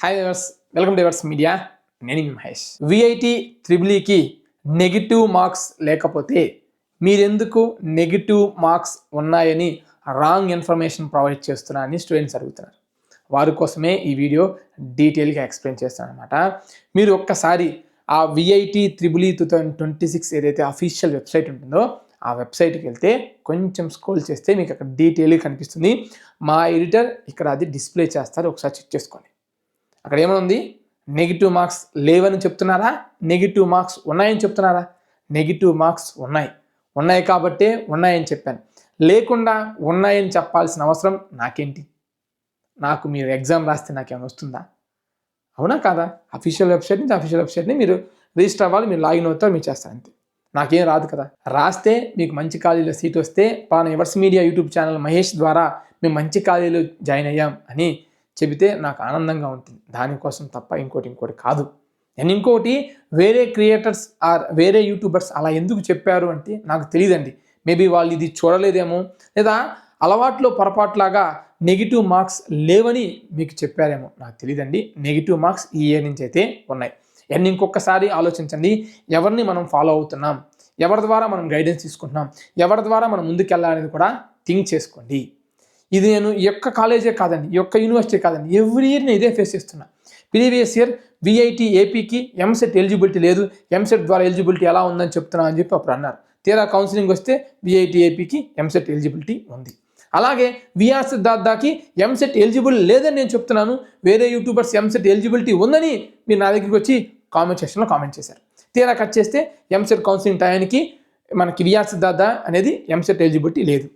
Hi viewers welcome to viewers media నేను Mahesh. VIT త్రిబులీకి negative marks లేకపోతే మీరెందుకు నెగిటివ్ మార్క్స్ ఉన్నాయని రాంగ్ ఇన్ఫర్మేషన్ ప్రొవైడ్ చేస్తున్నారని స్టూడెంట్స్ అడుగుతున్నారు. వారి కోసమే ఈ వీడియో డీటెయిల్గా ఎక్స్ప్లెయిన్ చేస్తాను అనమాట మీరు ఒక్కసారి ఆ VIT triple E two thousand twenty six ఏదైతే అఫీషియల్ వెబ్సైట్ ఉంటుందో ఆ వెబ్సైట్కి వెళ్తే కొంచెం స్క్రోల్ చేస్తే మీకు అక్కడ డీటెయిల్గా కనిపిస్తుంది. మా ఎడిటర్ ఇక్కడ అది డిస్ప్లే చేస్తారు. ఒకసారి చెక్ చేసుకోండి. అక్కడ ఏమనుంది? నెగిటివ్ మార్క్స్ లేవని చెప్తున్నారా? నెగిటివ్ మార్క్స్ ఉన్నాయని చెప్తున్నారా? నెగిటివ్ మార్క్స్ ఉన్నాయి. ఉన్నాయి కాబట్టే ఉన్నాయని చెప్పాను. లేకుండా ఉన్నాయని చెప్పాల్సిన అవసరం నాకేంటి? నాకు మీరు ఎగ్జామ్ రాస్తే నాకేమైనా వస్తుందా? అవునా కాదా? అఫీషియల్ వెబ్సైట్ నుంచి అఫీషియల్ వెబ్సైట్ని మీరు రిజిస్టర్ అవ్వాలి మీరు లాగిన్ అవుతారు మీరు చేస్తారు అంతే. నాకేం రాదు కదా. రాస్తే మీకు మంచి కాలేజీలో సీట్ వస్తే పాన ఎవర్స్ మీడియా యూట్యూబ్ ఛానల్ మహేష్ ద్వారా మేము మంచి కాలేజీలో జాయిన్ అయ్యాం అని చెబితే నాకు ఆనందంగా ఉంటుంది. దానికోసం తప్ప ఇంకోటి ఇంకోటి కాదు. నేను ఇంకోటి వేరే క్రియేటర్స్ ఆర్ వేరే యూట్యూబర్స్ అలా ఎందుకు చెప్పారు అంటే నాకు తెలియదండి. మేబీ వాళ్ళు ఇది చూడలేదేమో లేదా అలవాట్లో పొరపాట్లాగా నెగిటివ్ మార్క్స్ లేవని మీకు చెప్పారేమో నాకు తెలియదండి. నెగిటివ్ మార్క్స్ ఈ ఇయర్ నుంచి అయితే ఉన్నాయి. అండ్ ఇంకొకసారి ఆలోచించండి. ఎవరిని మనం ఫాలో అవుతున్నాం? ఎవరి ద్వారా మనం గైడెన్స్ తీసుకుంటున్నాం? ఎవరి ద్వారా మనం ముందుకెళ్ళాలనేది కూడా థింక్ చేసుకోండి. ఇది నేను ఈ యొక్క కాలేజే కాదండి ఈ యొక్క యూనివర్సిటీ కాదండి ఎవ్రీ ఇయర్ నేను ఇదే ఫేస్ చేస్తున్నా. ప్రీవియస్ ఇయర్ విఐటి ఏపీకి ఎంసెట్ ఎలిజిబిలిటీ లేదు ఎంసెట్ ద్వారా ఎలిజిబిలిటీ ఎలా ఉందని చెప్తున్నా అని చెప్పి అప్పుడు అన్నారు. తీరా కౌన్సిలింగ్ వస్తే విఐటి ఏపీకి ఎంసెట్ ఎలిజిబిలిటీ ఉంది. అలాగే విఆర్ సిద్ధార్థకి ఎంసెట్ ఎలిజిబుల్ లేదని నేను చెప్తున్నాను వేరే యూట్యూబర్స్ ఎంసెట్ ఎలిజిబిలిటీ ఉందని మీరు నా దగ్గరికి వచ్చి కామెంట్ సెక్షన్లో కామెంట్ చేశారు. తీరా కట్ చేస్తే ఎంసెట్ కౌన్సిలింగ్ టయానికి మనకి విఆర్ సిద్ధార్థ అనేది ఎంసెట్ ఎలిజిబిలిటీ లేదు.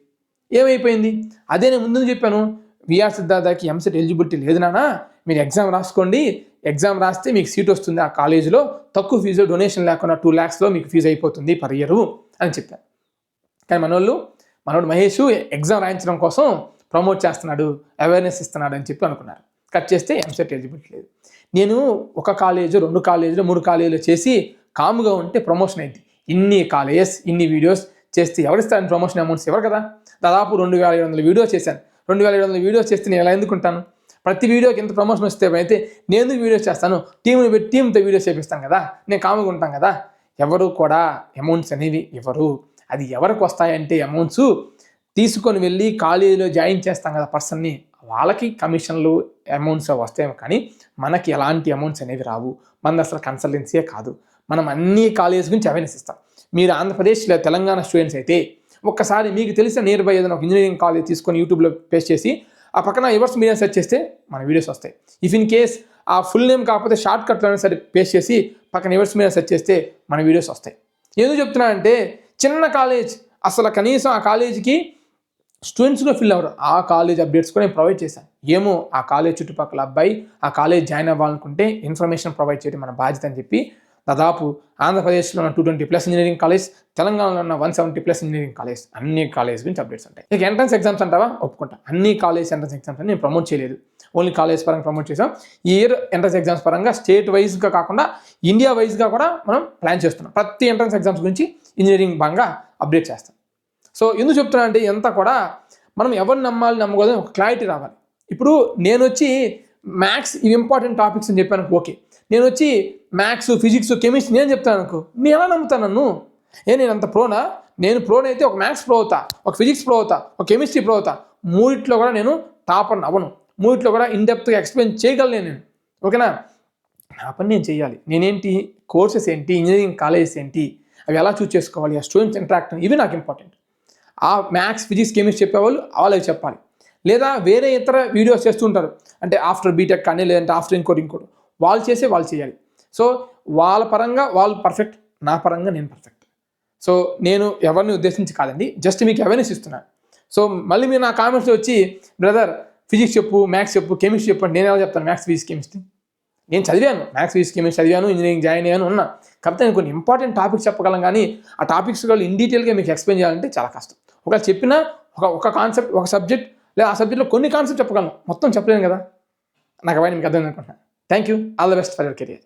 ఏమైపోయింది? అదే నేను ముందు చెప్పాను విఆర్ సిద్ధార్థకి ఎంసెట్ ఎలిజిబిలిటీ లేదు నానా మీరు ఎగ్జామ్ రాసుకోండి. ఎగ్జామ్ రాస్తే మీకు సీట్ వస్తుంది ఆ కాలేజీలో తక్కువ ఫీజు డొనేషన్ లేకుండా టూ ల్యాక్స్లో మీకు ఫీజు అయిపోతుంది పర్ ఇయర్ అని చెప్పాను కానీ మనోళ్ళు మనోడు మహేష్ ఎగ్జామ్ రాయించడం కోసం ప్రమోట్ చేస్తున్నాడు అవేర్నెస్ ఇస్తున్నాడు అని చెప్పి అనుకున్నారు. కట్ చేస్తే ఎంసెట్ ఎలిజిబిలిటీ లేదు. నేను ఒక కాలేజ్ రెండు కాలేజీలు మూడు కాలేజీలు చేసి కాముగా ఉంటే ప్రమోషన్ అయింది. ఇన్ని కాలేజెస్ ఇన్ని వీడియోస్ చేస్తే ఎవరిస్తారని ప్రమోషన్ అమౌంట్స్ ఎవరు కదా? దాదాపు రెండు వేల ఏడు వందల వీడియోస్ చేశాను. రెండు వేల ఏడు వందల వీడియోస్ చేస్తే నేను ఎలా ఎందుకుంటాను? ప్రతి వీడియోకి ఎంత ప్రమోషన్ వస్తే అయితే నేను ఎందుకు వీడియోస్ చేస్తాను టీంని పెట్టి టీంతో వీడియోస్ చేపిస్తాను కదా? నేను కాముగా ఉంటాను కదా? ఎవరు కూడా అమౌంట్స్ అనేవి ఇవ్వరు. అది ఎవరికి వస్తాయంటే అమౌంట్స్ తీసుకొని వెళ్ళి కాలేజీలో జాయిన్ చేస్తాం కదా పర్సన్ని వాళ్ళకి కమిషన్లు అమౌంట్స్ వస్తాయేమో కానీ మనకి ఎలాంటి అమౌంట్స్ అనేవి రావు. మనది అసలు కన్సల్టెన్సీయే కాదు. మనం అన్ని కాలేజెస్ గురించి అవేర్నెస్ ఇస్తాం. మీరు ఆంధ్రప్రదేశ్లో తెలంగాణ స్టూడెంట్స్ అయితే ఒక్కసారి మీకు తెలిసిన నియర్ బై ఏదైనా ఒక ఇంజనీరింగ్ కాలేజ్ తీసుకొని యూట్యూబ్లో పేస్ట్ చేసి ఆ పక్కన ఎవర్స్ మీడియా సెర్చ్ చేస్తే మన వీడియోస్ వస్తాయి. ఇఫ్ ఇన్ కేస్ ఆ ఫుల్ నేమ్ కాకపోతే షార్ట్ కట్లో సరే పేస్ట్ చేసి పక్కన ఎవర్స్ మీడియా సెర్చ్ చేస్తే మన వీడియోస్ వస్తాయి. ఎందుకు చెప్తున్నా అంటే చిన్న కాలేజ్ అసలు కనీసం ఆ కాలేజీకి స్టూడెంట్స్గా ఫిల్ అవ్వరు. ఆ కాలేజ్ అప్డేట్స్ కూడా నేను ప్రొవైడ్ చేశాను. ఏమో ఆ కాలేజ్ చుట్టుపక్కల అబ్బాయి ఆ కాలేజ్ జాయిన్ అవ్వాలనుకుంటే ఇన్ఫర్మేషన్ ప్రొవైడ్ చేయడం మన బాధ్యత అని చెప్పి దాదాపు ఆంధ్రప్రదేశ్లో ఉన్న two twenty plus engineering college తెలంగాణలో ఉన్న one seventy plus engineering college అన్ని కాలేజ్ గురించి అప్డేట్స్ ఉంటాయి. ఇక ఎంట్రన్స్ ఎగ్జామ్స్ అంటావా? ఒప్పుకుంటా. అన్ని కాలేజ్ ఎంట్రన్స్ ఎగ్జామ్స్ నేను ప్రమోట్ చేయలేదు. ఓన్లీ కాలేజ్ పరంగా ప్రమోట్ చేసాం ఈ ఇయర్ ఎంట్రన్స్ ఎగ్జామ్స్ పరంగా స్టేట్ వైజ్గా కాకుండా ఇండియా వైజ్గా కూడా మనం ప్లాన్ చేస్తున్నాం. ప్రతి ఎంట్రన్స్ ఎగ్జామ్స్ గురించి ఇంజనీరింగ్ పరంగా అప్డేట్ చేస్తాం. సో ఎందుకు చెప్తున్నా అంటే ఎంత కూడా మనం ఎవరిని నమ్మాలి నమ్మకూడదు ఒక క్లారిటీ రావాలి. ఇప్పుడు నేను వచ్చి మ్యాథ్స్ ఇవి ఇంపార్టెంట్ టాపిక్స్ అని చెప్పాను ఓకే నేను వచ్చి మ్యాథ్స్ ఫిజిక్స్ కెమిస్ట్రీ నేను చెప్తాను అనుకో నేను ఎలా నమ్ముతాను నన్ను? ఏ నేను అంత ప్రోనా నేను ప్రోనైతే ఒక మ్యాథ్స్ ప్రో అవుతా ఒక ఫిజిక్స్ ప్రో అవుతా ఒక కెమిస్ట్రీ ప్రో అవుతా. మూడిట్లో కూడా నేను టాపర్ అవ్వను. మూడిట్లో కూడా ఇన్డెప్త్గా ఎక్స్ప్లెయిన్ చేయగలను నేను. ఓకేనా? నా పని నేను చేయాలి. నేనేంటి? కోర్సెస్ ఏంటి? ఇంజనీరింగ్ కాలేజెస్ ఏంటి? అవి ఎలా చూస్ చేసుకోవాలి? ఆ స్టూడెంట్స్ ఇంటరాక్ట్ ఇవి నాకు ఇంపార్టెంట్ ఆ మ్యాథ్స్ ఫిజిక్స్ కెమిస్ట్రీ చెప్పేవాళ్ళు వాళ్ళకి చెప్పాలి. లేదా వేరే ఇతర వీడియోస్ చేస్తుంటారు అంటే ఆఫ్టర్ బీటెక్ కానీ లేదంటే ఆఫ్టర్ ఇంకోటి ఇంకోటి. వాళ్ళు చేసే వాళ్ళు చేయాలి. సో వాళ్ళ పరంగా వాళ్ళు పర్ఫెక్ట్ నా పరంగా నేను పర్ఫెక్ట్. సో నేను ఎవరిని ఉద్దేశించి కాదండి జస్ట్ మీకు అవేర్నెస్ ఇస్తున్నాను సో మళ్ళీ మీరు నా కామెంట్స్ వచ్చి బ్రదర్ ఫిజిక్స్ చెప్పు మ్యాథ్స్ చెప్పు కెమిస్ట్రీ చెప్పండి నేను ఎలా చెప్తాను మ్యాథ్స్ ఫిజిక్స్ కెమిస్ట్రీ? నేను చదివాను మ్యాథ్స్ ఫిజిక్స్ కెమిస్ట్రీ చదివాను ఇంజనీరింగ్ జాయిన్ అయ్యాను ఉన్నా కాకపోతే నేను కొన్ని ఇంపార్టెంట్ టాపిక్స్ చెప్పగలం కానీ ఆ టాపిక్స్ వాళ్ళు ఇన్ డీటెయిల్గా మీకు ఎక్స్ప్లెయిన్ చేయాలంటే చాలా కష్టం. ఒకవేళ చెప్పినా ఒక ఒక కాన్సెప్ట్ ఒక సబ్జెక్ట్ లేదా ఆ సబ్జెక్ట్లో కొన్ని కాన్సెప్ట్ చెప్పగలను. మొత్తం చెప్పలేను కదా? నాకు అవన్నీ మీకు అర్థం అనుకుంటున్నాను thank you all the best for your career